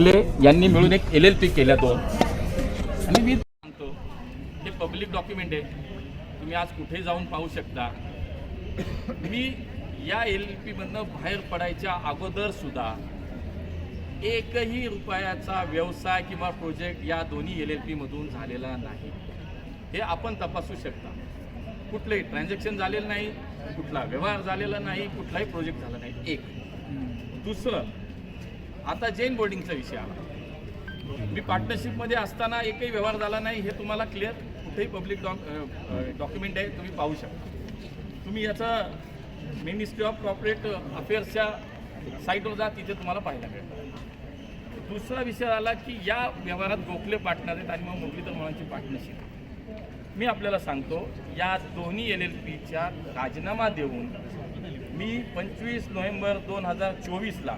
गोखले यांनी मिळून एक एल एल पी केल्या दोन. आणि मी सांगतो हे पब्लिक डॉक्युमेंट आहे. तुम्ही आज कुठे जाऊन पाहू शकता. मी या एल एल पीमधनं बाहेर पडायच्या अगोदर सुद्धा एकही रुपयाचा व्यवसाय किंवा प्रोजेक्ट या दोन्ही एल एल पीमधून झालेला नाही. हे आपण तपासू शकता. कुठलंही ट्रान्झॅक्शन झालेलं नाही कुठला व्यवहार झालेला नाही कुठलाही प्रोजेक्ट झाला नाही. एक. दुसरं आता जैन बोर्डिंगचा विषय आला. मी पार्टनरशिपमध्ये असताना एकही व्यवहार झाला नाही हे तुम्हाला क्लिअर कुठेही पब्लिक डॉक डॉक्युमेंट आहे तुम्ही पाहू शकता. तुम्ही याचं मिनिस्ट्री ऑफ कॉर्पोरेट अफेअर्सच्या साईटवर जा तिथे तुम्हाला पाहायला मिळेल. दुसरा विषय आला की या व्यवहारात गोखले पार्टनर आहेत आणि मग मुरलीधर मुलांची पार्टनरशिप मी आपल्याला सांगतो या दोन्ही एल एल पीच्या राजीनामा देऊन मी पंचवीस नोव्हेंबर दोन हजार चोवीसला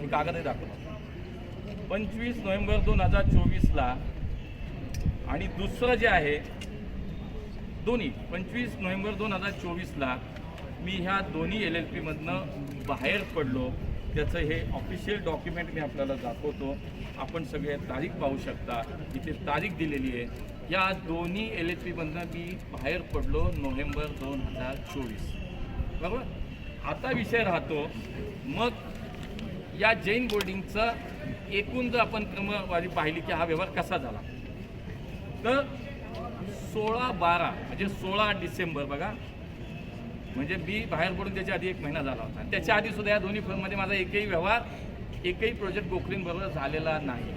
मी कागदही दाखवतो पंचवीस नोव्हेंबर दोन हजार चोवीसला आणि दुसरं जे आहे दोन्ही पंचवीस नोव्हेंबर दोन हजार चोवीसला मी ह्या दोन्ही एल एल पीमधनं बाहेर पडलो. त्याचं हे ऑफिशियल डॉक्युमेंट मी आपल्याला दाखवतो. आपण सगळे तारीख पाहू शकता. इथे तारीख दिलेली आहे. या दोन्ही एल एल पीमधनं मी बाहेर पडलो नोव्हेंबर दोन हजार चोवीस. बरोबर? आता विषय राहतो. मग या जैन बोर्डिंगचं एकूण जर आपण क्रमवारी पाहिली की हा व्यवहार कसा झाला तर सोळा बारा म्हणजे सोळा डिसेंबर बघा म्हणजे मी बाहेर पडून त्याच्या आधी एक महिना झाला होता. त्याच्या आधी सुद्धा या दोन्ही फर्ममध्ये माझा एकही व्यवहार एकही प्रोजेक्ट गोखरींबरोबर झालेला नाही.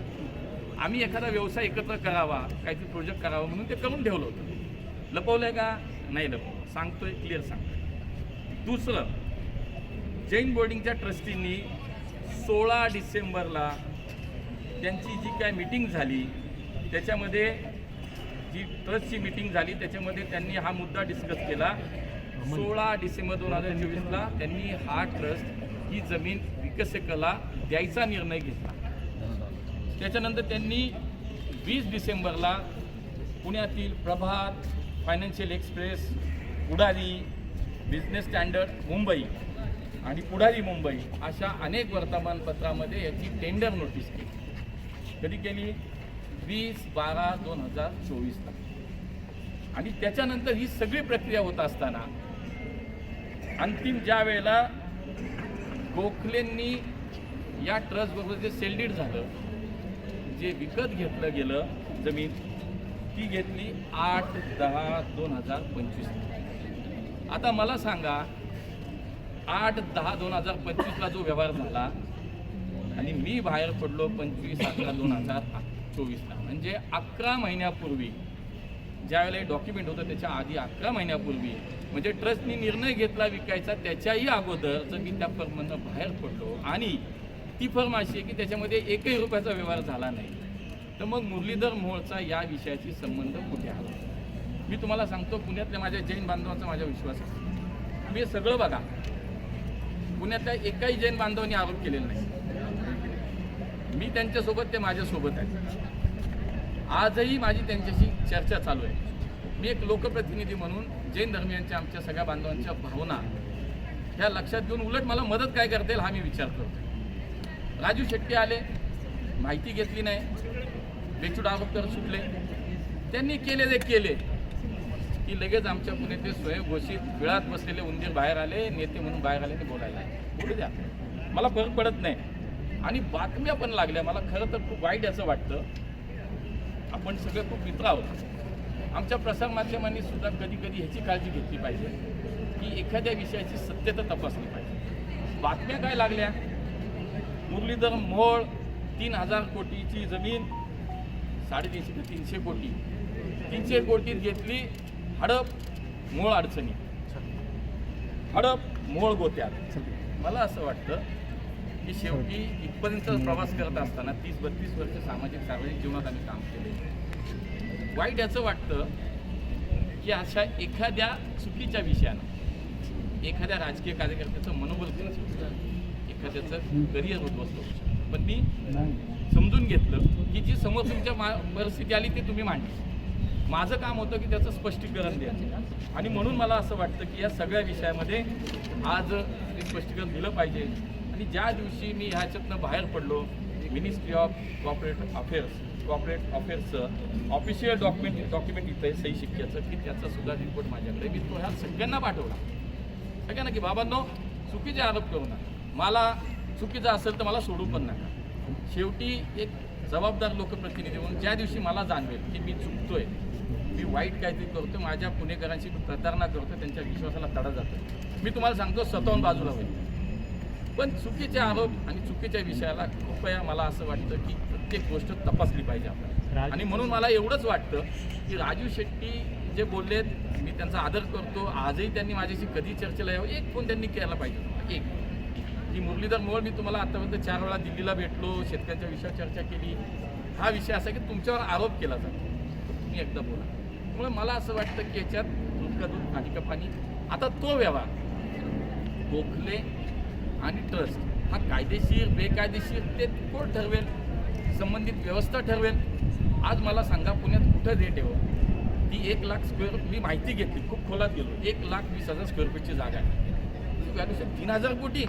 आम्ही एखादा व्यवसाय एकत्र करावा काहीतरी प्रोजेक्ट करावा म्हणून ते करून ठेवलं होतं. लपवलं आहे का? नाही लपवलं. सांगतोय क्लिअर सांगतोय. दुसरं जैन बोर्डिंगच्या ट्रस्टींनी सोळा डिसेंबरला त्यांची जी काय मिटिंग झाली त्याच्यामध्ये जी ट्रस्टची मीटिंग झाली त्याच्यामध्ये त्यांनी हा मुद्दा डिस्कस केला. सोळा डिसेंबर दोन हजार चोवीसला त्यांनी हा ट्रस्ट ही जमीन विकसकला द्यायचा निर्णय घेतला. त्याच्यानंतर त्यांनी वीस डिसेंबरला पुण्यातील प्रभात फायनान्शियल एक्सप्रेस उडारी बिझनेस स्टँडर्ड मुंबई आणि पुढारी मुंबई अशा अनेक वर्तमानपत्रामध्ये याची टेंडर नोटीस केली. कधी केली? वीस बारा दोन हजार चोवीसला. आणि त्याच्यानंतर ही सगळी प्रक्रिया होत असताना अंतिम ज्या वेळेला गोखलेंनी या ट्रस्टबरोबर जे सेलडीड झालं जे विकत घेतलं गेलं जमीन ती घेतली आठ दहा दोन हजार पंचवीस. आता मला सांगा आठ दहा दोन हजार पंचवीसला जो व्यवहार झाला आणि मी बाहेर पडलो पंचवीस अकरा दोन हजार चोवीसला. म्हणजे अकरा महिन्यापूर्वी ज्यावेळेला हे डॉक्युमेंट होतं त्याच्या आधी अकरा महिन्यापूर्वी म्हणजे ट्रस्टनी निर्णय घेतला विकायचा त्याच्याही अगोदर जर मी त्या फर्ममधनं बाहेर पडलो आणि ती फर्म अशी आहे की त्याच्यामध्ये एकही रुपयाचा व्यवहार झाला नाही तर मग मुरलीधर मोहोळचा या विषयाशी संबंध कुठे आला? मी तुम्हाला सांगतो पुण्यातल्या माझ्या जैन बांधवांचा माझा विश्वास आहे. मी सगळं बघा. पुण्यातल्या एकाही जैन बांधवांनी आरोप केलेला नाही. मी त्यांच्यासोबत ते माझ्यासोबत आहेत. आजही माझी त्यांच्याशी चर्चा चालू आहे. मी एक लोकप्रतिनिधी म्हणून जैन धर्मियांच्या आमच्या सगळ्या बांधवांच्या भावना ह्या लक्षात घेऊन उलट मला मदत काय करता येईल हा मी विचार करतो राजू शेट्टी आले माहिती घेतली नाही बेचूड आरोप करत सुटले. त्यांनी केले ते केले. की लगेच आमच्या पुण्यातले स्वयंघोषित विळात बसलेले उंदीर बाहेर आले नेते म्हणून बाहेर आले ते बोलायला बोलू द्या. मला फरक पडत नाही. आणि बातम्या पण लागल्या. मला खरं तर खूप वाईट असं वाटतं. आपण सगळे खूप मित्र आहोत. आमच्या प्रसारमाध्यमांनी सुद्धा कधी कधी ह्याची काळजी घेतली पाहिजे. की एखाद्या विषयाची सत्यता तपासली पाहिजे. बातम्या काय लागल्या? मुरलीधर मोहोळ तीन हजार कोटीची जमीन साडेतीनशे ते तीनशे कोटी. तीनशे कोटीत घेतली हडप मूळ अडचणी. हडप मूळ गोत्यात. मला असं वाटतं की शेवटी इथपर्यंत प्रवास करत असताना तीस बत्तीस वर्ष सामाजिक सार्वजनिक जीवनात आम्ही काम केले. वाईट याचं वाटतं की अशा एखाद्या चुकीच्या विषयानं एखाद्या राजकीय कार्यकर्त्याचं मनोबल एखाद्याचं करिअर उद्ध्वस्त होऊ शकतं. पण मी समजून घेतलं की जी समोर तुमच्या मा परिस्थिती आली ती तुम्ही मांडली. माझं काम होतं की त्याचं स्पष्टीकरण द्यायचं आणि म्हणून मला असं वाटतं की या सगळ्या विषयामध्ये आज स्पष्टीकरण दिलं पाहिजे. आणि ज्या दिवशी मी ह्याच्यातनं बाहेर पडलो ministry of corporate affairs corporate अफेअर्सचं official document document इथं आहे सही शिक्क्याचं की त्याचा सुद्धा रिपोर्ट माझ्याकडे. मी तो ह्या सगळ्यांना पाठवला. सगळ्यांना की बाबांनो चुकीचे आरोप करू नका. मला चुकीचं असेल तर मला सोडू पण नका. शेवटी एक जबाबदार लोकप्रतिनिधी म्हणून ज्या दिवशी मला जाणवेल की मी चुकतोय मी वाईट काहीतरी करतो माझ्या पुणेकरांशी प्रतारणा करतो त्यांच्या विश्वासाला तडा जातो मी तुम्हाला सांगतो स्वतःहून बाजूला होईल. पण चुकीचे आरोप आणि चुकीच्या विषयाला कृपया मला असं वाटतं की प्रत्येक गोष्ट तपासली पाहिजे आपण. आणि म्हणून मला एवढंच वाटतं की राजू शेट्टी जे बोललेत मी त्यांचा आदर करतो. आजही त्यांनी माझ्याशी कधी चर्चेला यावं? एक फोन त्यांनी केला पाहिजे एक. की मुरलीधर मोहोळ मी तुम्हाला आतापर्यंत चार वेळा दिल्लीला भेटलो शेतकऱ्यांच्या विषयावर चर्चा केली. हा विषय असा की तुमच्यावर आरोप केला जातो. तुम्ही एकदा बोला. त्यामुळे मला असं वाटतं की याच्यात दूध का दूध पाणी का पाणी? आता तो व्यवहार गोखले आणि ट्रस्ट हा कायदेशीर बेकायदेशीर ते कोण ठरवेल? संबंधित व्यवस्था ठरवेल. आज मला सांगा पुण्यात कुठं रेट आहे हो? ती एक लाख स्क्वेअर मी माहिती घेतली खूप खोलात गेलो. एक लाख वीस हजार स्क्वेअर फीटची जागा आहे. व्हॅल्युशन तीन हजार कोटी.